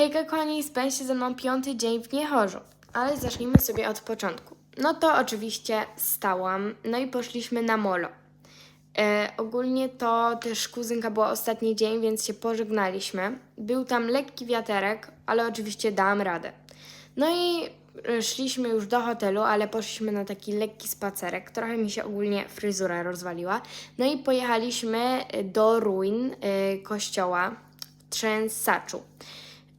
Hejka kochani, spędźcie ze mną piąty dzień w Niechorzu, ale zacznijmy sobie od początku. No to oczywiście stałam, no i poszliśmy na molo. E, ogólnie to też kuzynka była ostatni dzień, więc się pożegnaliśmy. Był tam lekki wiaterek, ale oczywiście dałam radę. No i e, szliśmy już do hotelu, ale poszliśmy na taki lekki spacerek. Trochę mi się ogólnie fryzura rozwaliła. No i pojechaliśmy e, do ruin e, kościoła w Trzęsaczu.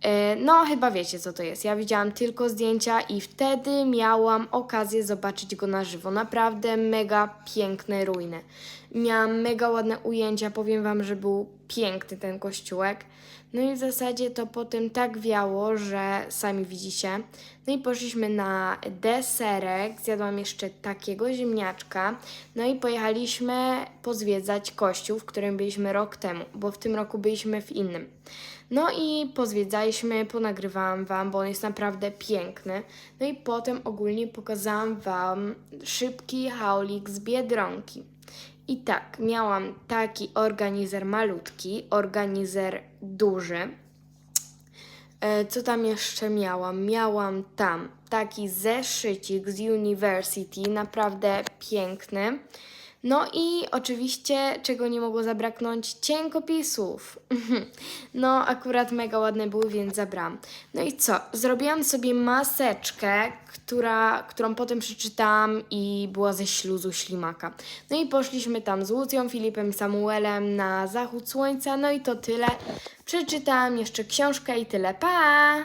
E, No, chyba wiecie, co to jest. Ja widziałam tylko zdjęcia i wtedy miałam okazję zobaczyć go na żywo. Naprawdę mega piękne ruiny. Miałam mega ładne ujęcia, powiem Wam, że był piękny ten kościółek. No i w zasadzie to potem tak wiało, że sami widzicie. No i poszliśmy na deserek, zjadłam jeszcze takiego ziemniaczka. No i pojechaliśmy pozwiedzać kościół, w którym byliśmy rok temu, bo w tym roku byliśmy w innym. No i pozwiedzaliśmy, ponagrywałam Wam, bo on jest naprawdę piękny. No i potem ogólnie pokazałam Wam szybki haulik z Biedronki. I tak, miałam taki organizer malutki, organizer duży. E, Co tam jeszcze miałam? Miałam tam taki zeszycik z University, naprawdę piękny. No i oczywiście, czego nie mogło zabraknąć, cienkopisów. No, akurat mega ładne były, więc zabrałam. No i co? Zrobiłam sobie maseczkę, która, którą potem przeczytałam i była ze śluzu ślimaka. No i poszliśmy tam z Łucją, Filipem, Samuelem na zachód słońca. No i to tyle. Przeczytałam jeszcze książkę i tyle. Pa!